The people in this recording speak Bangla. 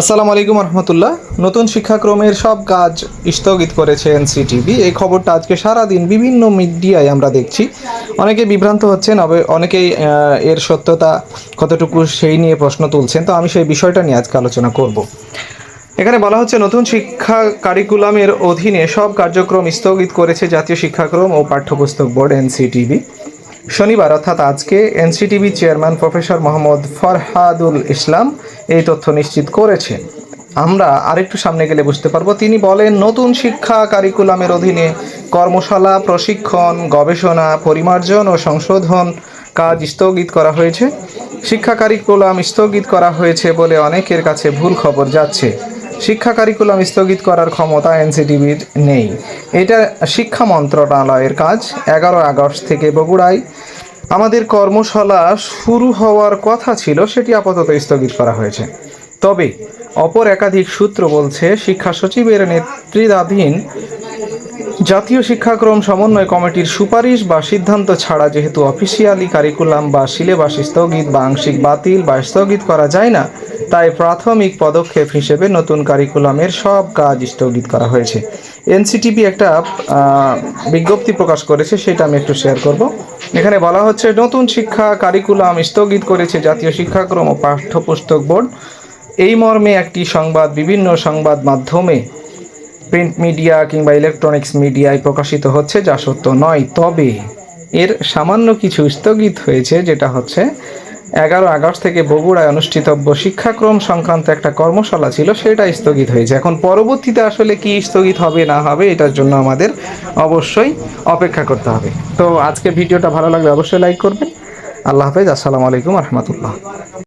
আসসালামু আলাইকুম রহমতুল্লাহ। নতুন শিক্ষাক্রমের সব কাজ স্থগিত করেছে এনসিটিভি। এই খবরটা আজকে সারাদিন বিভিন্ন মিডিয়ায় আমরা দেখছি। অনেকে বিভ্রান্ত হচ্ছেন অনেকেই এর সত্যতা কতটুকু সেই নিয়ে প্রশ্ন তুলছেন। তো আমি সেই বিষয়টা নিয়ে আজকে আলোচনা করব। এখানে বলা হচ্ছে, নতুন শিক্ষা কারিকুলামের অধীনে সব কার্যক্রম স্থগিত করেছে জাতীয় শিক্ষাক্রম ও পাঠ্যপুস্তক বোর্ড এনসিটিভি। শনিবার, অর্থাৎ আজকে, NCTV chairman professor Mohammad Farhadul Islam এই তথ্য নিশ্চিত করেছেন। আমরা আরেকটু সামনে গেলে বুঝতে পারব, তিনি বলেন, নতুন শিক্ষা কারিকুলামের অধীনে কর্মশালা, প্রশিক্ষণ, গবেষণা, পরিমার্জন ও সংশোধন কাজ স্থগিত করা হয়েছে। শিক্ষা কারিকুলাম স্থগিত করা হয়েছে বলে অনেকের কাছে ভুল খবর যাচ্ছে। শিক্ষা কারিকুলাম স্থগিত করার ক্ষমতা এনসিটিভির নেই। এটা শিক্ষা মন্ত্রণালয়ের কাজ, এগারো আগস্ট থেকে বগুড়ায়। আমাদের কর্মশালা শুরু হওয়ার কথা ছিল, সেটি আপাতত স্থগিত করা হয়েছে। তবে অপর একাধিক সূত্র বলছে, শিক্ষা সচিবের নেতৃত্বাধীন জাতীয় শিক্ষাক্রম সমন্বয় কমিটির সুপারিশ বা সিদ্ধান্ত ছাড়া যেহেতু অফিসিয়ালি কারিকুলাম বা সিলেবাস স্থগিত বা আংশিক বাতিল বা স্থগিত করা যায় না তাই প্রাথমিক পদক্ষেপ হিসেবে নতুন কারিকুলামের সব কাজ স্থগিত করা হয়েছে। এনসিটিভি একটা বিজ্ঞপ্তি প্রকাশ করেছে, সেটা আমি একটু শেয়ার করব। এখানে বলা হচ্ছে, নতুন শিক্ষা কারিকুলাম স্থগিত করেছে জাতীয় শিক্ষাক্রম ও পাঠ্যপুস্তক বোর্ড। এই মর্মে একটি সংবাদ, বিভিন্ন সংবাদ মাধ্যমে প্রিন্ট মিডিয়া কিংবা ইলেকট্রনিক্স মিডিয়ায় প্রকাশিত হচ্ছে, যা সত্য নয়। তবে এর সামান্য কিছু স্থগিত হয়েছে, যেটা হচ্ছে এগারো আগস্ট থেকে বগুড়ায় অনুষ্ঠিতব্য শিক্ষাক্রম সংক্রান্ত একটা কর্মশালা ছিল, সেটা স্থগিত হয়েছে। এখন পরবর্তীতে আসলে কি স্থগিত হবে, না হবে, এটার জন্য আমাদের অবশ্যই অপেক্ষা করতে হবে। তো আজকে ভিডিওটা ভালো লাগলে অবশ্যই লাইক করবেন। আল্লাহ হাফেজ, আসসালামু আলাইকুম রহমতুল্লাহ।